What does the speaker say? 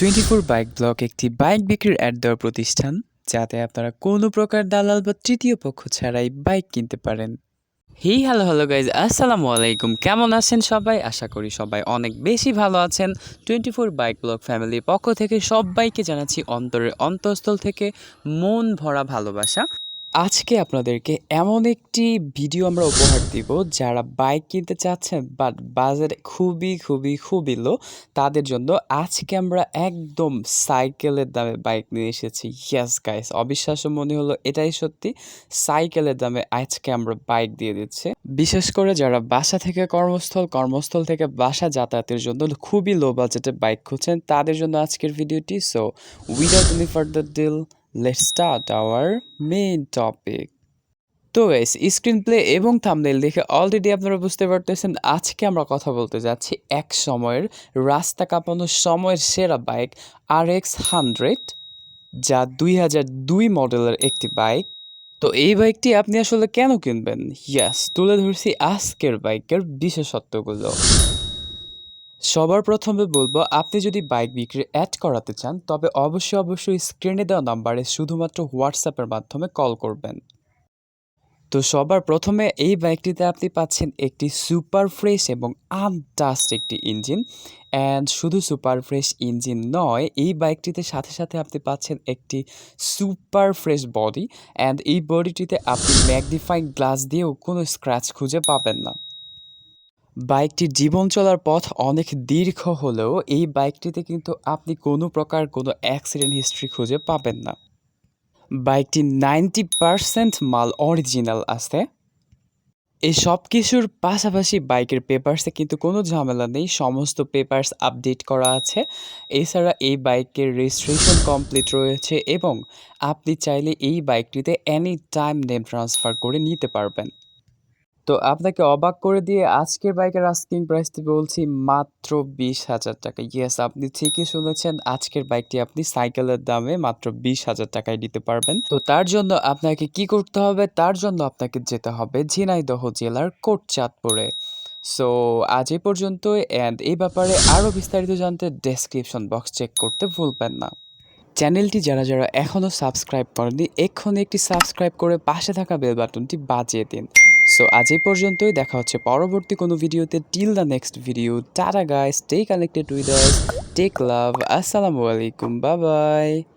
Twenty four bike block একটি bike বিক্রির ad দেওয়ার প্রতিষ্ঠান, যাতে আপনারা কোনো প্রকার দালাল বা তৃতীয় পক্ষ ছাড়াই বাইক কিনতে পারেন। হি, হ্যালো হ্যালো গাইজ আসসালামু আলাইকুম। কেমন আছেন সবাই? আশা করি সবাই অনেক বেশি ভালো আছেন। টোয়েন্টি ফোর বাইক ব্লক ফ্যামিলির পক্ষ থেকে সবাইকে জানাচ্ছি অন্তরের অন্তঃস্থল থেকে মন ভরা ভালোবাসা। আজকে আপনাদেরকে এমন একটি ভিডিও আমরা উপহার দিব যারা বাইক কিনতে চাচ্ছেন বাট বাজারে খুবই খুবই খুবই লো তাদের জন্য আজকে আমরা একদম সাইকেলের দামে বাইক নিয়ে এসেছি। ইয়াস গাইস অবিশ্বাস্য মনে হলো এটাই সত্যি। সাইকেলের দামে আজকে আমরা বাইক দিয়ে দিচ্ছি। বিশেষ করে যারা বাসা থেকে কর্মস্থল কর্মস্থল থেকে বাসা যাতায়াতের জন্য খুবই লো বাজেটে বাইক খুঁজছেন, তাদের জন্য আজকের ভিডিওটি। So without any further delay let's start our main topic তো গাইস স্ক্রিন প্লে এবং থাম্বনেল দেখে অলরেডি আপনারা বুঝতে পারতেছেন আজকে আমরা কথা বলতে যাচ্ছি এক সময়ের, রাস্তা কাঁপানোর সময়ের সেরা বাইক আর এক্স হান্ড্রেড যা দুই হাজার দুই মডেলের একটি বাইক তো এই বাইকটি আপনি আসলে কেন কিনবেন? ইয়াস তুলে ধরছি আজকের বাইকের বিশেষত্বগুলো। সবার প্রথমে বলব, আপনি যদি বাইক বিক্রি অ্যাড করাতে চান, তবে অবশ্যই অবশ্যই স্ক্রিনে দেওয়া নাম্বারে শুধুমাত্র হোয়াটসঅ্যাপের মাধ্যমে কল করবেন। তো সবার প্রথমে এই বাইকটিতে আপনি পাচ্ছেন একটি সুপার ফ্রেশ এবং আনটাস্ট একটি ইঞ্জিন অ্যান্ড শুধু সুপার ফ্রেশ ইঞ্জিন নয়, এই বাইকটিতে সাথে সাথে আপনি পাচ্ছেন একটি সুপার ফ্রেশ বডি অ্যান্ড এই বডিটিতে আপনি ম্যাগনিফাইং গ্লাস দিয়েও কোনো স্ক্র্যাচ খুঁজে পাবেন না। বাইকটির জীবন চলার পথ অনেক দীর্ঘ হলেও এই বাইকটিতে কিন্তু আপনি কোনো প্রকার কোনো অ্যাক্সিডেন্ট হিস্ট্রি খুঁজে পাবেন না। বাইকটি নাইনটি পারসেন্ট মাল অরিজিনাল আছে। এই সব কিছুর পাশাপাশি বাইকের পেপার্সে কিন্তু কোনো ঝামেলা নেই, সমস্ত পেপার্স আপডেট করা আছে। এছাড়া এই বাইকের রেজিস্ট্রেশন কমপ্লিট রয়েছে এবং আপনি চাইলে এই বাইকটিতে এনি টাইম নেম ট্রান্সফার করে নিতে পারবেন। তো আপনাকে অবাক করে দিয়ে আজকের বাইকের আস্কিং প্রাইসটি বলছি মাত্র বিশ হাজার টাকা। ইয়েস আপনি ঠিকই শুনেছেন, আজকের বাইকটি আপনি সাইকেলের দামে মাত্র বিশ হাজার টাকায় দিতে পারবেন। তো তার জন্য আপনাকে কি করতে হবে? তার জন্য আপনাকে যেতে হবে ঝিনাইদহ জেলার কোটচাঁদপুরে। সো আজ এ পর্যন্ত অ্যান্ড এই ব্যাপারে আরও বিস্তারিত জানতে ডেসক্রিপশন বক্স চেক করতে ভুলবেন না। চ্যানেলটি যারা যারা এখনও সাবস্ক্রাইব করেননি, এক্ষুনি একটি সাবস্ক্রাইব করে পাশে থাকা বেল বাটনটি বাজিয়ে দিন। সো আজ এই পর্যন্তই। দেখা হচ্ছে পরবর্তী কোনো ভিডিওতে। Till the next video tata guys stay connected with Tech Love আসসালামু আলাইকুম বাই বাই